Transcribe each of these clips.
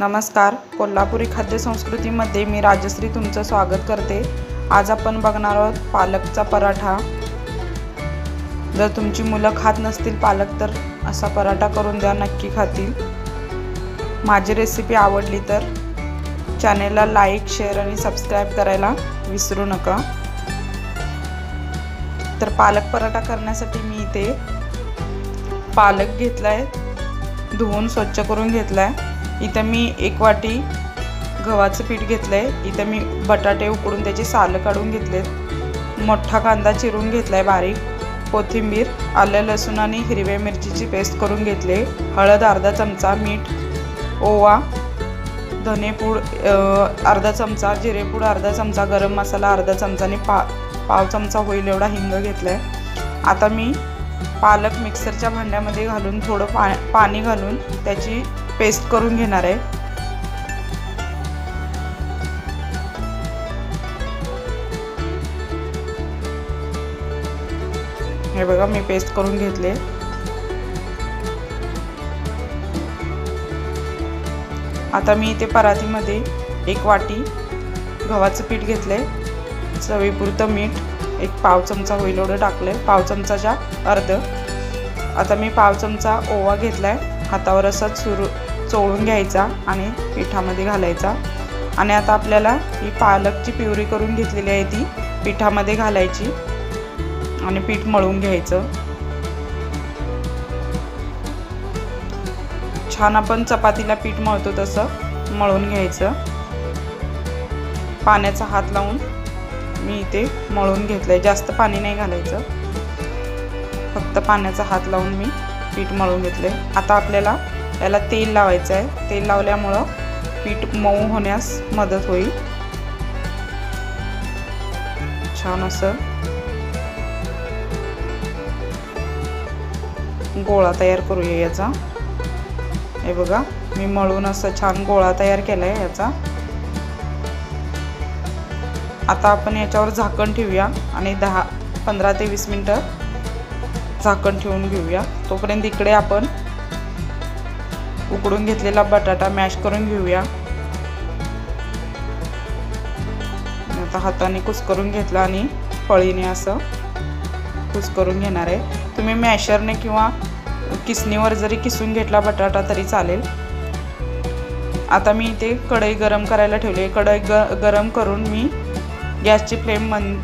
नमस्कार. कोल्हापुरी खाद्यसंस्कृतीमध्ये मी राजश्री तुमचं स्वागत करते. आज आपण बघणार आहोत पालकचा पराठा. जर तुमची मुलं खात नसतील पालक तर असा पराठा करून द्या नक्की खातील. माझी रेसिपी आवडली तर चॅनेलला लाईक शेअर आणि सबस्क्राईब करायला विसरू नका. तर पालक पराठा करण्यासाठी मी इथे पालक घेतला आहे धुवून स्वच्छ करून घेतला आहे इथं मी एक वाटी गव्हाचं पीठ घेतलं आहे इथं मी बटाटे उकडून त्याची सालं काढून घेतलेत. मोठा कांदा चिरून घेतला आहे बारीक. कोथिंबीर आलं लसूण आणि हिरव्या मिरचीची पेस्ट करून घेतले. हळद अर्धा चमचा मीठ ओवा धनेपूड अर्धा चमचा जिरेपूड अर्धा चमचा गरम मसाला अर्धा चमचा आणि पा पाव चमचा होईल एवढा हिंग घेतला आहे आता मी पालक मिक्सरच्या भांड्यामध्ये घालून थोडं पा पाणी घालून त्याची पेस्ट करून घेणार आहे. हे बघा मी पेस्ट करून घेतले. आता मी इथे परातीमध्ये एक वाटी गव्हाचं पीठ घेतले चवीपुरतं मीठ एक पाव चमचा होईल एवढं टाकलंय. पाव चमचाच्या अर्ध. आता मी पाव चमचा ओवा घेतलाय. हातावर असा सुरू चोळून घ्यायचा आणि पिठामध्ये घालायचा. आणि आता आपल्याला ही पालकची प्युरी करून घेतलेली आहे ती. पिठामध्ये घालायची आणि पीठ मळून घ्यायचं. छान आपण चपातीला पीठ मळतो तसं मळून घ्यायचं. पाण्याचा हात लावून मी इथे मळून घेतलंय. जास्त पाणी नाही घालायचं. फक्त पाण्याचा हात लावून मी पीठ मळून घेतले आता आपल्याला याला तेल लावायचं आहे. तेल लावल्यामुळं पीठ मऊ होण्यास मदत होईल. छान असं गोळा तयार करूया याचा. हे बघा मी मळून असं छान गोळा तयार केला आहे याचा. आता आपण याच्यावर झाकण ठेवूया आणि दहा पंधरा ते वीस मिनटं झाकण ठेवून घेऊया. तोपर्यंत इकडे आपण उकडून घेतलेला बटाटा मॅश करून घेऊया. आता हाताने कुस्करून घेतला आणि फळीने असं कुसकरून घेणार आहे. तुम्ही मॅशरने किंवा किसणीवर जरी किसून घेतला बटाटा तरी चालेल. आता मी इथे कढई गरम करायला ठेवली कढई ग गरम करून मी गॅसची फ्लेम मन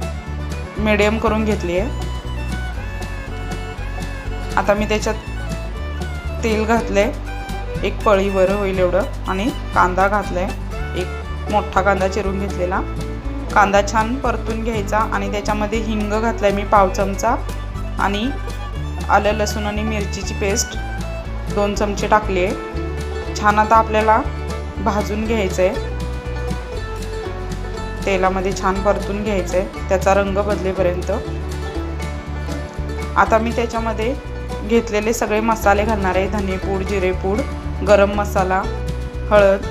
मिडियम करून घेतली आहे. आता मी त्याच्यात तेल घातले एक पळी बरं होईल एवढं. आणि कांदा घातलाय. एक मोठा कांदा चिरून घेतलेला. कांदा छान परतून घ्यायचा आणि त्याच्यामध्ये हिंग घातलाय मी पाव चमचा. आणि आलं लसूण आणि मिरचीची पेस्ट दोन चमचे टाकली आहे छान आता आपल्याला भाजून घ्यायचं आहे तेलामध्ये छान परतून घ्यायचं आहे त्याचा रंग बदलेपर्यंत. आता मी त्याच्यामध्ये घेतलेले सगळे मसाले घालणार आहे. धनेपूड जिरेपूड गरम मसाला हळद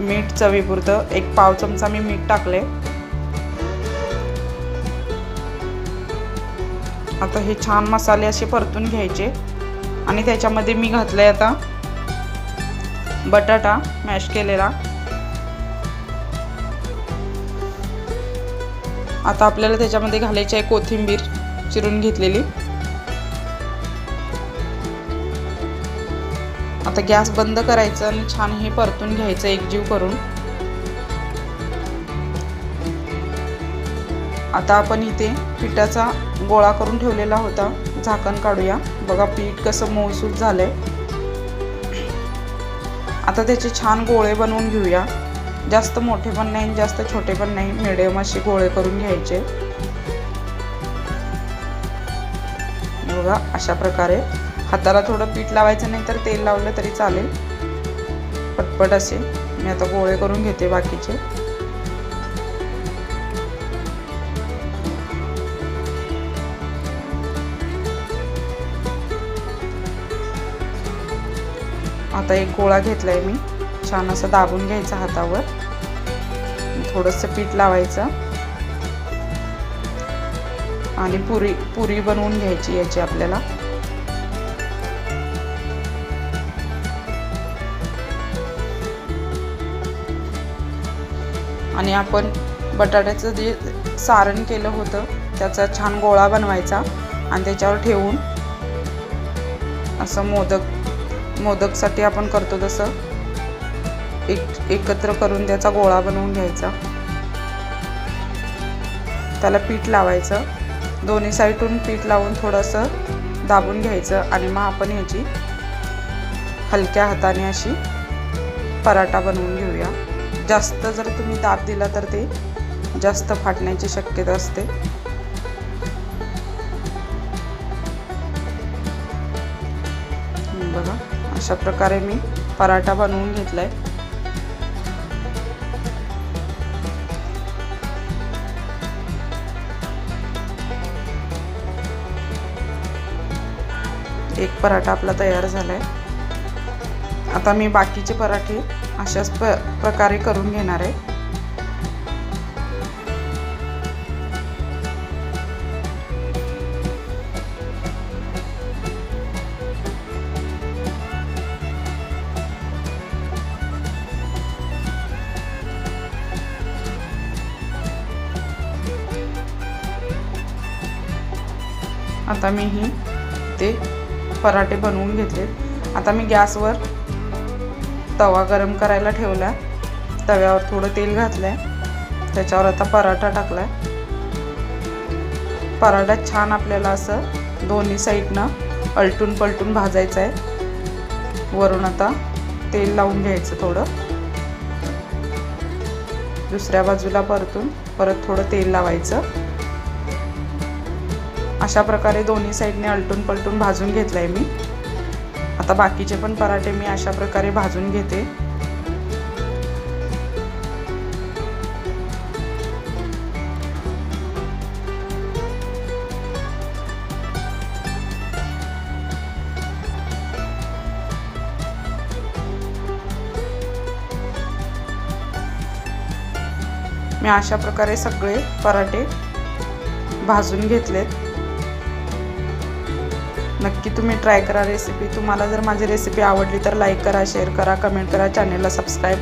मीठ चवीपुरतं. एक पाव चमचा मी मीठ टाकले आता हे छान मसाले असे परतून घ्यायचे. आणि त्याच्यामध्ये मी घातले आता बटाटा मॅश केलेला. आता आपल्याला त्याच्यामध्ये घालायची आहे कोथिंबीर चिरून घेतलेली. आता गॅस बंद करायचं आणि छान हे परतून घ्यायचं एकजीव करून. आता आपण इथे पिठाचा गोळा करून ठेवलेला होता. झाकण काढूया. बघा पीठ कसं मऊसूत झालंय. आता त्याचे छान गोळे बनवून घेऊया. जास्त मोठे पण नाही जास्त छोटे पण नाही. मिडियम असे गोळे करून घ्यायचे. बघा अशा प्रकारे. हाताला थोडं पीठ लावायचं नाही तर तेल लावलं तरी चालेल. पटपट असे. मी आता गोळे करून घेते बाकीचे. आता एक गोळा घेतलाय मी. छान असं दाबून घ्यायचा हातावर. थोडंसं पीठ लावायचं. आणि पुरी पुरी बनवून घ्यायची याची आपल्याला. आणि आपण बटाट्याचं जे सारण केलं होतं त्याचा छान गोळा बनवायचा आणि त्याच्यावर ठेवून असं मोदक मोदकसाठी आपण करतो तसं. एक एकत्र करून त्याचा गोळा बनवून घ्यायचा. त्याला पीठ लावायचं. दोन्ही साईडून पीठ लावून थोडंसं दाबून घ्यायचं आणि मग आपण ह्याची हलक्या हाताने अशी पराठा बनवून घेऊया. जास्त जर तुम्ही दाब दिला तर ते जास्त फाटण्याची शक्यता असते. बघा अशा प्रकारे मी पराठा बनवून घेतलाय. एक पराठा आपला तयार झाला आहे आता मी बाकीचे पराठे अशाच प प्रकारे करून घेणार आहे. आता मी ही ते पराठे बनवून घेतले आता मी गॅसवर तवा गरम करायला ठेवला तव्यावर थोडं तेल घातलं आहे त्याच्यावर आता पराठा टाकला आहे पराठा छान आपल्याला असं दोन्ही साईडनं अलटून पलटून भाजायचं आहे वरून आता तेल लावून घ्यायचं थोडं. दुसऱ्या बाजूला परतून परत थोडं तेल लावायचं. अशा प्रकारे दोन्ही साईडने अलटून पलटून भाजून घेतलं आहे मी. आता बाकीचे पण पराठे मी अशा प्रकारे भाजून घेते. मी अशा प्रकारे सगळे पराठे भाजून घेतलेत. नक्की तुम्ही ट्राय करा रेसिपी तुम्हाला जर माझी रेसिपी आवडली तर लाईक करा शेअर करा कमेंट करा चॅनलला सबस्क्राईब